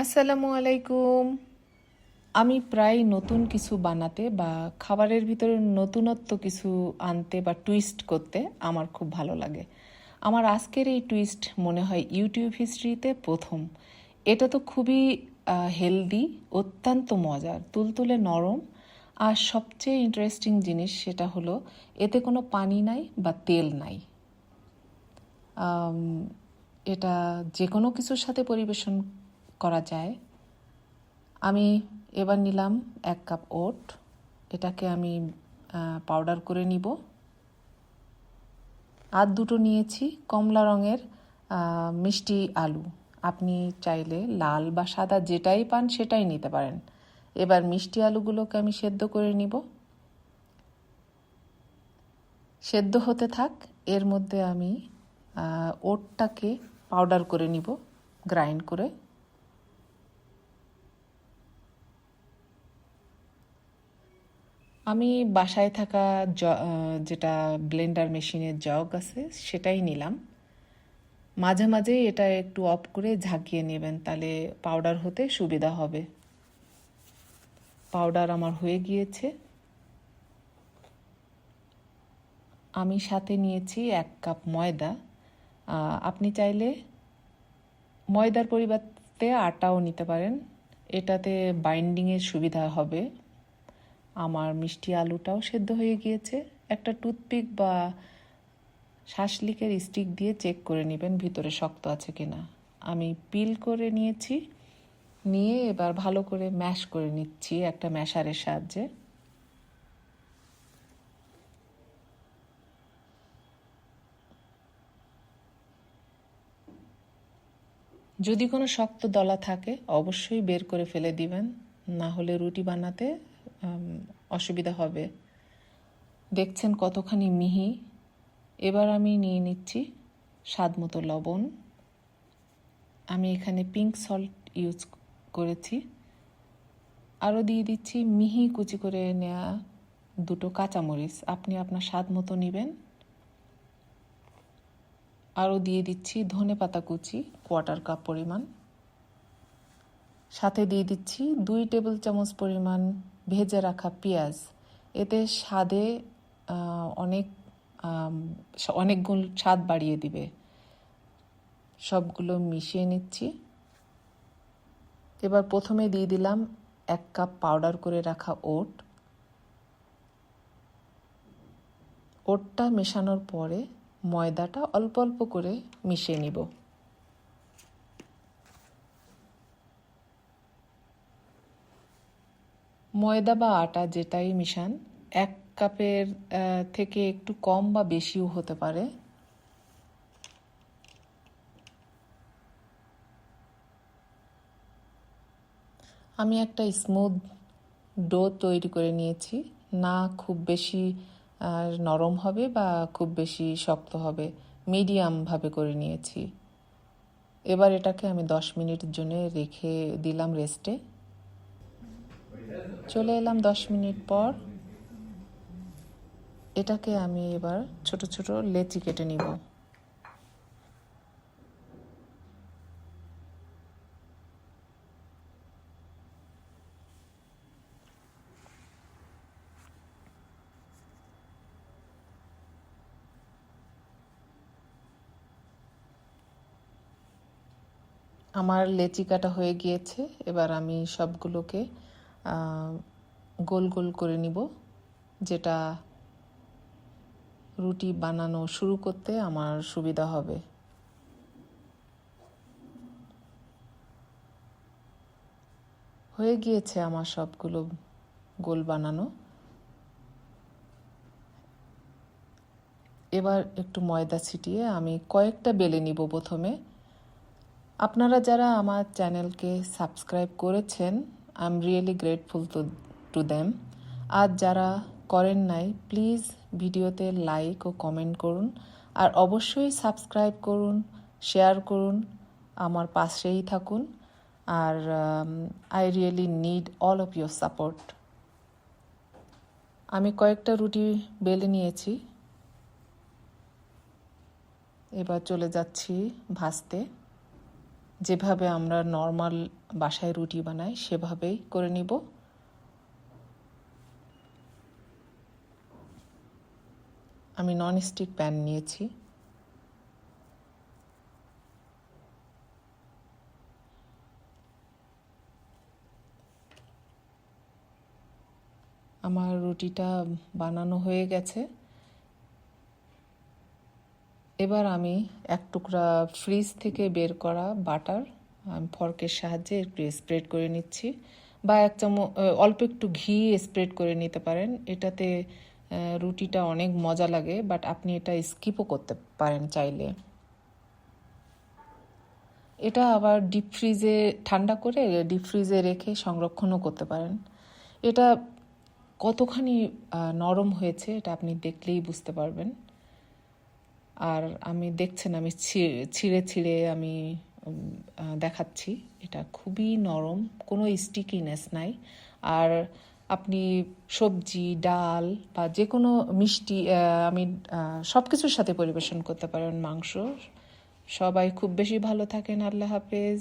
আসসালামু আলাইকুম। আমি প্রায় নতুন কিছু বানাতে বা খাবারের ভিতরে নতুনত্ব কিছু আনতে বা টুইস্ট করতে আমার খুব ভালো লাগে। আমার আজকের এই টুইস্ট মনে হয় ইউটিউব হিস্ট্রিতে প্রথম। এটা তো খুবই হেলদি অত্যন্ত মজার, তুলতুলে নরম। আর সবচেয়ে ইন্টারেস্টিং জিনিস সেটা হলো, এতে কোনো পানি নাই বা তেল নাই। এটা যে কোনো কিছুর সাথে পরিবেশন করা যায়। আমি এবার নিলাম এক কাপ ওট। এটাকে আমি পাউডার করে নিব। আর দুটো নিয়েছি কমলা রঙের মিষ্টি আলু। আপনি চাইলে লাল বা সাদা যেটাই পান সেটাই নিতে পারেন। এবার মিষ্টি আলুগুলোকে আমি সেদ্ধ করে নিব। সেদ্ধ হতে থাক, এর মধ্যে আমি ওটটাকে পাউডার করে নিব গ্রাইন্ড করে। আমি বাসায় থাকা যেটা ব্লেন্ডার মেশিনের জগ আছে, সেটাই নিলাম। মাঝে মাঝে এটা একটু অফ করে ঝাঁকিয়ে নেবেন, তাহলে পাউডার হতে সুবিধা হবে। পাউডার আমার হয়ে গিয়েছে। আমি সাথে নিয়েছি এক কাপ ময়দা। আপনি চাইলে ময়দার পরিবর্তে আটাও নিতে পারেন। এটাতে বাইন্ডিংয়ের সুবিধা হবে। আমার মিষ্টি আলুটাও সেদ্ধ হয়ে গিয়েছে। একটা টুথপিক বা শাসলিকের স্টিক দিয়ে চেক করে নেবেন ভিতরে শক্ত আছে কিনা। আমি পিল করে নিয়েছি, নিয়ে এবার ভালো করে ম্যাশ করে নিচ্ছি একটা ম্যাশারের সাহায্যে। যদি কোনো শক্ত দলা থাকে, অবশ্যই বের করে ফেলে দিবেন। না হলে রুটি বানাতে অসুবিধা হবে। দেখছেন কতখানি মিহি। এবার আমি নিয়ে নিচ্ছি স্বাদ মতো লবণ। আমি এখানে পিঙ্ক সল্ট ইউজ করেছি। আরও দিয়ে দিচ্ছি মিহি কুচি করে নেওয়া দুটো কাঁচামরিচ। আপনি আপনার স্বাদ মতো নেবেন। আরও দিয়ে দিচ্ছি ধনে পাতা কুচি কোয়াটার কাপ পরিমাণ। সাথে দিয়ে দিচ্ছি দুই টেবিল চামচ পরিমাণ ভেজে রাখা পেঁয়াজ। এতে স্বাদে অনেক আম, স- অনেক গুণ স্বাদ বাড়িয়ে দিবে। সবগুলো মিশিয়ে নিচ্ছি। এবার প্রথমে দিয়ে দিলাম এক কাপ পাউডার করে রাখা ওট। ওটটা মেশানোর পরে ময়দাটা অল্প অল্প করে মিশিয়ে নিব। ময়দা বা আটা যেটাই মিশান, এক কাপের থেকে একটু কম বা বেশিও হতে পারে। আমি একটা স্মুথ ডো তৈরি করে নিয়েছি। না খুব বেশি নরম হবে বা খুব বেশি শক্ত হবে, মিডিয়াম ভাবে করে নিয়েছি। এবার এটাকে আমি দশ মিনিটের জন্য রেখে দিলাম রেস্টে। চলে এলাম দশ মিনিট পর। এটাকে আমি এবার ছোট ছোট লেচি কেটে নিব। আমার লেচি কাটা হয়ে গিয়েছে। এবার আমি সবগুলোকে গোল গোল করে নিব, যেটা রুটি বানানো শুরু করতে আমার সুবিধা হবে। হয়ে গিয়েছে আমার সবগুলো গোল বানানো। এবার একটু ময়দা ছিটিয়ে আমি কয়েকটা বেলে নিব প্রথমে। আপনারা যারা আমার চ্যানেলকে সাবস্ক্রাইব করেছেন I am really grateful to to them আর যারা করেন নাই প্লিজ ভিডিওতে লাইক ও কমেন্ট করুন। আর অবশ্যই সাবস্ক্রাইব করুন শেয়ার করুন, আমার পাশেই থাকুন। আর I really need all of your support আমি কয়েকটা রুটি বেলে নিয়েছি। এবার চলে যাচ্ছি ভাজতে। যেভাবে আমরা নর্মাল বাসায় রুটি বানাই, সেভাবেই করে নিব। আমি নন স্টিক প্যান নিয়েছি। আমার রুটিটা বানানো হয়ে গেছে। এবার আমি এক টুকরা ফ্রিজ থেকে বের করা বাটার, আমি ফর্কের সাহায্যে একটু স্প্রেড করে নিচ্ছি বা এক চামচ অল্প একটু ঘি স্প্রেড করে নিতে পারেন। এটাতে রুটিটা অনেক মজা লাগে বাট আপনি এটা স্কিপও করতে পারেন চাইলে। এটা আবার ডিপ ফ্রিজে ঠান্ডা করে ডিপ ফ্রিজে রেখে সংরক্ষণও করতে পারেন। এটা কতখানি নরম হয়েছে, এটা আপনি দেখলেই বুঝতে পারবেন। আর আমি দেখছেন, আমি ছিঁড়ে ছিঁড়ে আমি দেখাচ্ছি। এটা খুবই নরম, কোনো স্টিকিনেস নাই। আর আপনি সবজি, ডাল বা যে কোনো মিষ্টি আমি সব কিছুর সাথে পরিবেশন করতে পারেন। মাংস সবাই খুব বেশি ভালো থাকেন। আল্লাহ হাফেজ।